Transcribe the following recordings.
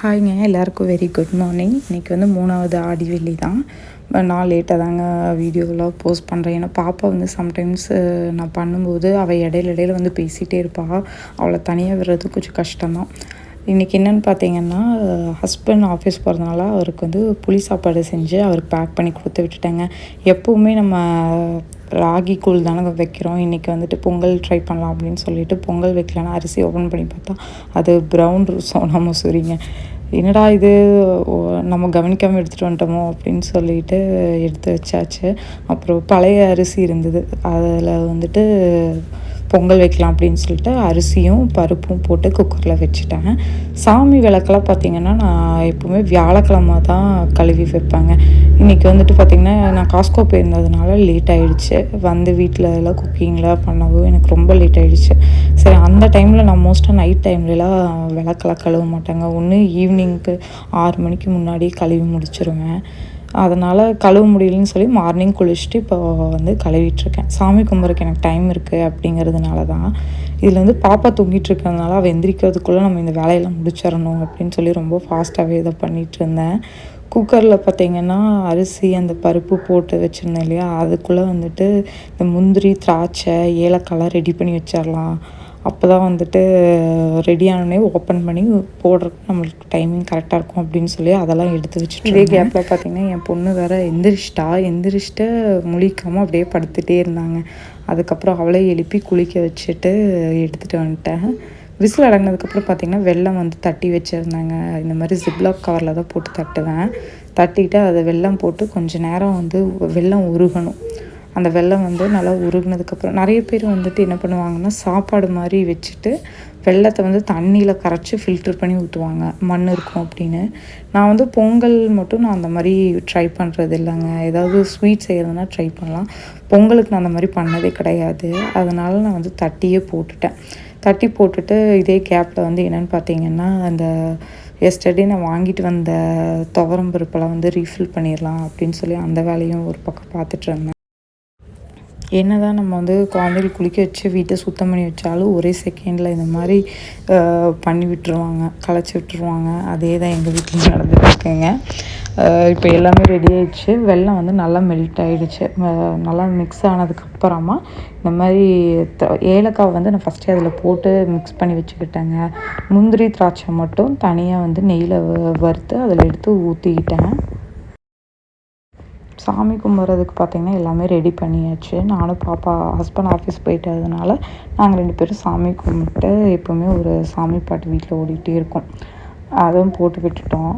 ஹாய்ங்க எல்லாருக்கும் very good morning இன்றைக்கி வந்து மூணாவது ஆடி வெள்ளி தான். நான் லேட்டாக தாங்க வீடியோலாம் போஸ்ட் பண்ணுறேன் ஏன்னா பாப்பா வந்து சம்டைம்ஸ் நான் பண்ணும்போது அவள் இடையில இடையில வந்து பேசிகிட்டே இருப்பாள் அவளை தனியாக விடுறது கொஞ்சம் கஷ்டம்தான். இன்றைக்கி என்னென்னு பார்த்தீங்கன்னா ஹஸ்பண்ட் ஆஃபீஸ் போகிறதுனால அவருக்கு வந்து புளி சாப்பாடு செஞ்சு அவருக்கு பேக் பண்ணி கொடுத்து விட்டுட்டேங்க. எப்போவுமே நம்ம ராகி கூழ் தானே வைக்கிறோம். இன்றைக்கி வந்துட்டு பொங்கல் ட்ரை பண்ணலாம் அப்படின்னு சொல்லிட்டு பொங்கல் வைக்கலன்னா அரிசி ஓப்பன் பண்ணி பார்த்தா அது ப்ரௌன் சோனா மசூரிங்க என்னடா இது ஓ, நம்ம கவனிக்காமல் எடுத்துகிட்டு வந்துட்டோமோ அப்படின்னு சொல்லிட்டு எடுத்து வச்சாச்சு. அப்புறம் பழைய அரிசி இருந்தது. அதில் வந்துட்டு பொங்கல் வைக்கலாம் அப்படின்னு சொல்லிட்டு அரிசியும் பருப்பும் போட்டு குக்கரில் வச்சுட்டேன் சாமி விளக்கெல்லாம் பார்த்திங்கன்னா நான் எப்போவுமே வியாழக்கிழமை தான் கழுவி வைப்பேங்க. இன்றைக்கி வந்துட்டு பார்த்திங்கன்னா நான் காஸ்கோ போயிருந்ததுனால லேட் ஆகிடுச்சு வந்து வீட்டில் எல்லாம் குக்கிங்லாம் பண்ணவும் எனக்கு ரொம்ப லேட் ஆகிடுச்சு சரி அந்த டைமில் நான் மோஸ்ட்டாக நைட் டைம்லலாம் விளக்கெல்லாம் கழுவ மாட்டாங்க. ஒன்று ஈவினிங்க்கு ஆறு மணிக்கு முன்னாடி கழுவி முடிச்சிருவேன். அதனால் கழுவ முடியலன்னு சொல்லி மார்னிங் குளிச்சுட்டு இப்போ வந்து கழுவிட்டுருக்கேன். சாமி கும்பிட்றக்கு எனக்கு டைம் இருக்குது அப்படிங்கிறதுனால தான் இதில் வந்து பாப்பா தூங்கிட்டு இருக்கிறதுனால அவள் எந்திரிக்கிறதுக்குள்ளே நம்ம இந்த வேலையெல்லாம் முடிச்சிடணும் அப்படின்னு சொல்லி ரொம்ப ஃபாஸ்ட்டாகவே இதை பண்ணிகிட்டு இருந்தேன். குக்கரில் பார்த்தீங்கன்னா அரிசி அந்த பருப்பு போட்டு வச்சுருந்தேன் இல்லையா? அதுக்குள்ளே வந்துட்டு இந்த முந்திரி திராட்சை ஏலக்காய்லாம் ரெடி பண்ணி வச்சிடலாம் அப்போ தான் வந்துட்டு ரெடி ஆனோடனே ஓப்பன் பண்ணி போடுறதுக்கு நம்மளுக்கு டைமிங் கரெக்டாக இருக்கும் அப்படின்னு சொல்லி அதெல்லாம் எடுத்து வச்சுட்டு இதே கேப்பில் பார்த்தீங்கன்னா என் பொண்ணு வேற எந்திரிச்சிட்டா. எந்திரிச்சிட்டு முழிக்காமல் அப்படியே படுத்துகிட்டே இருந்தாங்க. அதுக்கப்புறம் அவளே எழுப்பி குளிக்க வச்சுட்டு எடுத்துகிட்டு வந்துட்டேன். விசில் அடங்கினதுக்கப்புறம் பார்த்தீங்கன்னா வெள்ளம் வந்து தட்டி வச்சுருந்தாங்க. இந்த மாதிரி ஜிப்லாக் கவரில் தான் போட்டு தட்டுவேன். தட்டிட்டு அதை வெல்லம் போட்டு கொஞ்சம் நேரம் வந்து வெள்ளம் உருகணும். அந்த வெள்ளம் வந்து நல்லா உருகினதுக்கப்புறம் நிறைய பேர் வந்துட்டு என்ன பண்ணுவாங்கன்னா சாப்பாடு மாதிரி வச்சுட்டு வெள்ளத்தை வந்து தண்ணியில் கரைச்சி ஃபில்டர் பண்ணி ஊற்றுவாங்க மண் இருக்கும் அப்படின்னு. நான் வந்து பொங்கல் மட்டும் நான் அந்த மாதிரி ட்ரை பண்ணுறது இல்லைங்க. ஏதாவது ஸ்வீட் செய்கிறதுனா ட்ரை பண்ணலாம். பொங்கலுக்கு நான் அந்த மாதிரி பண்ணதே கிடையாது. அதனால் நான் வந்து தட்டியே போட்டுட்டேன். தட்டி போட்டுட்டு இதே கேப்பில் வந்து என்னென்னு பார்த்தீங்கன்னா அந்த எஸ்டர்டே நான் வாங்கிட்டு வந்த துவரம் பருப்பெல்லாம் வந்து ரீஃபில் பண்ணிடலாம் அப்படின்னு சொல்லி அந்த வேலையும் ஒரு பக்கம் பார்த்துட்டு இருந்தேன். என்னதான் நம்ம வந்து குழந்தைகள் குளிக்க வச்சு வீட்டை சுத்தம் பண்ணி வச்சாலும் ஒரே செகண்டில் இந்த மாதிரி பண்ணி விட்டுருவாங்க களைச்சி விட்டுருவாங்க. அதே தான் எங்கள் வீட்டில் நடந்துட்டு இப்போ எல்லாமே ரெடி ஆயிடுச்சு. வெல்லம் வந்து நல்லா மெல்ட் ஆகிடுச்சு நல்லா மிக்ஸ் ஆனதுக்கப்புறமா இந்த மாதிரி த்ர ஏலக்காய் வந்து நான் ஃபஸ்ட்டே அதில் போட்டு மிக்ஸ் பண்ணி வச்சுக்கிட்டேங்க. முந்திரி திராட்சை மட்டும் தனியாக வந்து நெய்யில் வறுத்து அதில் எடுத்து ஊற்றிக்கிட்டேன் சாமி கும்பிட்றதுக்கு பார்த்திங்கன்னா எல்லாமே ரெடி பண்ணியாச்சு. நானும் பாப்பா ஹஸ்பண்ட் ஆஃபீஸ் போயிட்டதுனால நாங்கள் ரெண்டு பேரும் சாமி கும்பிட்டு எப்போவுமே ஒரு சாமி பாட்டு வீட்டில் ஓடிக்கிட்டே இருக்கோம். அதுவும் போட்டு விட்டுட்டோம்.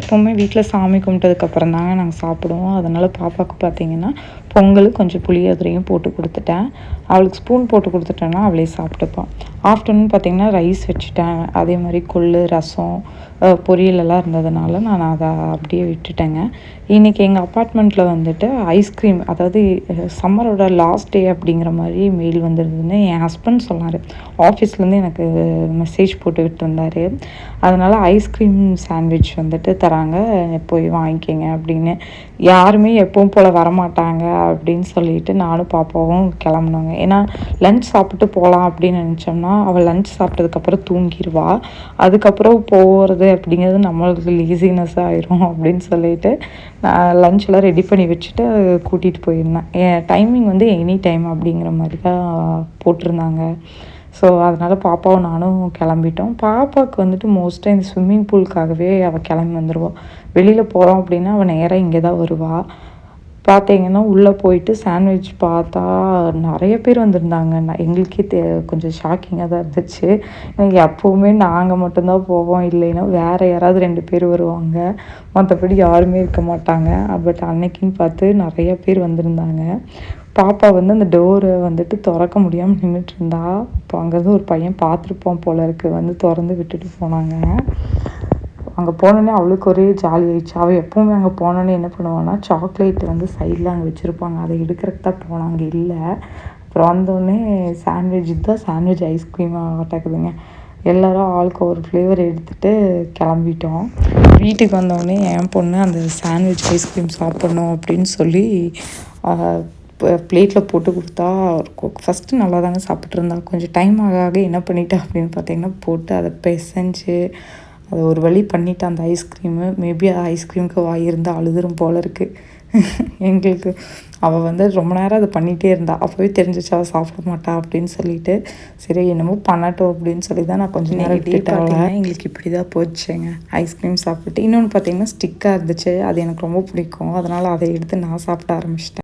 எப்போவுமே வீட்டில் சாமி கும்பிட்டதுக்கப்புறம் தாங்க நாங்கள் சாப்பிடுவோம். அதனால் பாப்பாவுக்கு பார்த்தீங்கன்னா பொங்கல் கொஞ்சம் புளியோதரையும் போட்டு கொடுத்துட்டேன். அவளுக்கு ஸ்பூன் போட்டு கொடுத்துட்டேன்னா அவளே சாப்பிட்டுப்பான் ஆஃப்டர்நூன் பார்த்தீங்கன்னா ரைஸ் வச்சுட்டேன். அதே மாதிரி கொள்ளு ரசம் பொரியலெல்லாம் இருந்ததுனால நான் அதை அப்படியே விட்டுட்டேங்க. இன்றைக்கி எங்கள் அப்பார்ட்மெண்ட்டில் வந்துட்டு ஐஸ்கிரீம் அதாவது சம்மரோட லாஸ்ட் டே அப்படிங்கிற மாதிரி மெயில் வந்துருந்ததுன்னு என் ஹஸ்பண்ட் சொன்னார். ஆஃபீஸ்லேருந்து எனக்கு மெசேஜ் போட்டு விட்டுருந்தார். அதனால் ஐஸ்கிரீம் சாண்ட்விச் வந்துட்டு தராங்க. போய் வாங்கிக்கோங்க அப்படின்னு. யாருமே எப்பவும் போல் வரமாட்டாங்க. அப்படின்னு சொல்லிட்டு நானும் பாப்பாவும் கிளம்புனாங்க. ஏன்னா லஞ்ச் சாப்பிட்டு போகலாம் அப்படின்னு நினச்சோம்னா அவள் லஞ்ச் சாப்பிட்டதுக்கப்புறம் தூங்கிடுவா அதுக்கப்புறம் போகிறது அப்படிங்கிறது நம்மளுக்கு லேசினஸ் ஆயிரும் அப்படின்னு சொல்லிட்டு நான் லஞ்செல்லாம் ரெடி பண்ணி வச்சுட்டு கூட்டிகிட்டு போயிருந்தேன். என் டைமிங் வந்து எனி டைம் அப்படிங்கிற மாதிரி தான் போட்டிருந்தாங்க. ஸோ அதனால் பாப்பாவும் நானும் கிளம்பிட்டோம். பாப்பாவுக்கு வந்துட்டு மோஸ்ட்டாக இந்த ஸ்விம்மிங் பூலுக்காகவே அவள் கிளம்பி வந்துடுவாள் வெளியில் போகிறோம் அப்படின்னா அவள் நேராக இங்கே தான் வருவாள் பார்த்தீங்கன்னா உள்ளே போயிட்டு சாண்ட்விச் பார்த்தா நிறைய பேர் வந்திருந்தாங்க. நான் எங்களுக்கே தெ கொஞ்சம் ஷாக்கிங்காக தான் இருந்துச்சு. எனக்கு எப்போவுமே நாங்கள் மட்டும்தான் போவோம். இல்லைன்னா வேறு யாராவது ரெண்டு பேர் வருவாங்க. மற்றபடி யாருமே இருக்க மாட்டாங்க. பட் அன்னைக்குன்னு பார்த்து நிறைய பேர் வந்திருந்தாங்க. பாப்பா வந்து அந்த டோரை வந்துட்டு திறக்க முடியாமல் நின்றுட்டு இருந்தா. அப்போ அங்கேருந்து ஒரு பையன் பார்த்துருப்போம் போல இருக்குது வந்து திறந்து விட்டுட்டு போனாங்க. அங்கே போனோடனே அவளுக்கு ஒரே ஜாலி ஆயிடுச்சு. அவள் எப்போவுமே அங்கே போனோடனே என்ன பண்ணுவான்னா சாக்லேட் வந்து சைடில் அங்கே வச்சுருப்பாங்க. அதை எடுக்கிறதுக்கு தான் போனாங்க இல்லை. அப்புறம் வந்தோடனே சாண்ட்விச் தான் சாண்ட்விச் ஐஸ்கிரீமாக ஆட்டக்குதுங்க எல்லோரும் ஆளுக்கு ஒரு ஃப்ளேவர் எடுத்துகிட்டு கிளம்பிட்டோம். வீட்டுக்கு வந்தோடனே என் பொண்ணு அந்த சாண்ட்விச் ஐஸ்கிரீம் சாப்பிட்ணும் அப்படின்னு சொல்லி பிளேட்டில் போட்டு கொடுத்தா ஃபஸ்ட்டு நல்லா தாங்க சாப்பிட்ருந்தா கொஞ்சம் டைம் ஆக ஆக என்ன பண்ணிட்டா அப்படின்னு பார்த்தீங்கன்னா போட்டு அதை பிசைஞ்சு அதை ஒரு வழி பண்ணிட்டேன் அந்த ஐஸ்கிரீமு மேபி ஐஸ்கிரீமுக்கு வாய் இருந்தால் அழுதுரும் போல இருக்குது எங்களுக்கு அவள் வந்து ரொம்ப நேரம் அதை பண்ணிகிட்டே இருந்தாள் அப்போவே தெரிஞ்சிச்சு அவள் சாப்பிட மாட்டா அப்படின்னு சொல்லிட்டு சரி என்னமோ பண்ணட்டும் அப்படின்னு சொல்லி தான் நான் கொஞ்சம் நேரம் விட்டுட்டேன் எங்களுக்கு இப்படி தான் போச்சுங்க ஐஸ்கிரீம் சாப்பிட்டு இன்னொன்று பார்த்தீங்கன்னா ஸ்டிக்காக இருந்துச்சு. அது எனக்கு ரொம்ப பிடிக்கும். அதனால் அதை எடுத்து நான் சாப்பிட ஆரம்பிச்சிட்டேன்.